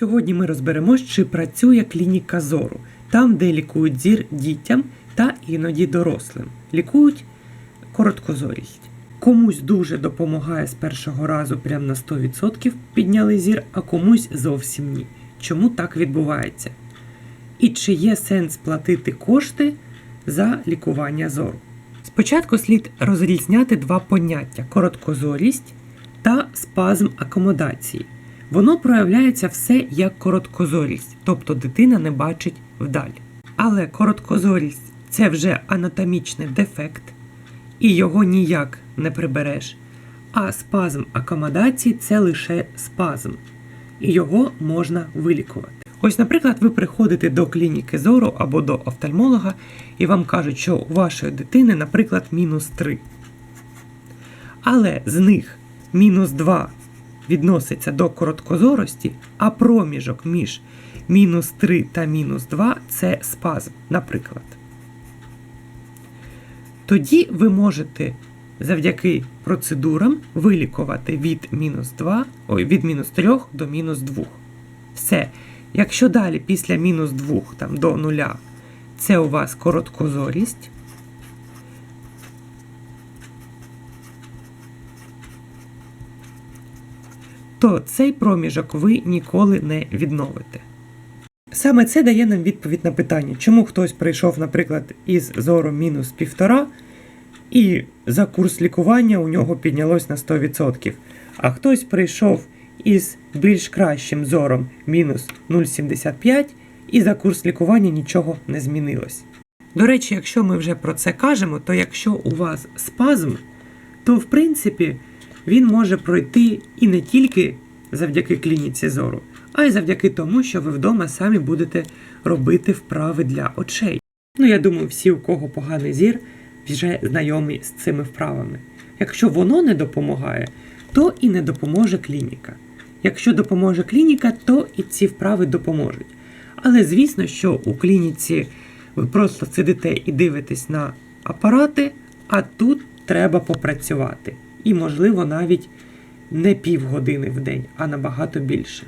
Сьогодні ми розберемось, чи працює клініка зору, там, де лікують зір дітям та іноді дорослим. Лікують короткозорість. Комусь дуже допомагає з першого разу прям на 100% підняли зір, а комусь зовсім ні. Чому так відбувається? І чи є сенс платити кошти за лікування зору? Спочатку слід розрізняти два поняття: короткозорість та спазм акомодації. Воно проявляється все як короткозорість, тобто дитина не бачить вдаль. Але короткозорість це вже анатомічний дефект, і його ніяк не прибереш. А спазм акомодації це лише спазм, і його можна вилікувати. Ось, наприклад, ви приходите до клініки зору або до офтальмолога, і вам кажуть, що у вашої дитини, наприклад, мінус 3. Але з них мінус 2 відноситься до короткозорості, а проміжок між мінус 3 та мінус 2 це спазм, наприклад. Тоді ви можете завдяки процедурам вилікувати від мінус 2, ой, від мінус 3 до мінус 2. Все. Якщо далі після мінус 2 там, до 0 це у вас короткозорість, то цей проміжок ви ніколи не відновите. Саме це дає нам відповідь на питання, чому хтось прийшов, наприклад, із зором мінус 1,5, і за курс лікування у нього піднялось на 100%, а хтось прийшов із більш кращим зором мінус 0,75, і за курс лікування нічого не змінилось. До речі, якщо ми вже про це кажемо, то якщо у вас спазм, то в принципі він може пройти і не тільки завдяки клініці зору, а й завдяки тому, що ви вдома самі будете робити вправи для очей. Ну, я думаю, всі, у кого поганий зір, вже знайомі з цими вправами. Якщо воно не допомагає, то і не допоможе клініка. Якщо допоможе клініка, то і ці вправи допоможуть. Але звісно, що у клініці ви просто сидите і дивитесь на апарати, а тут треба попрацювати. І, можливо, навіть не півгодини в день, а набагато більше.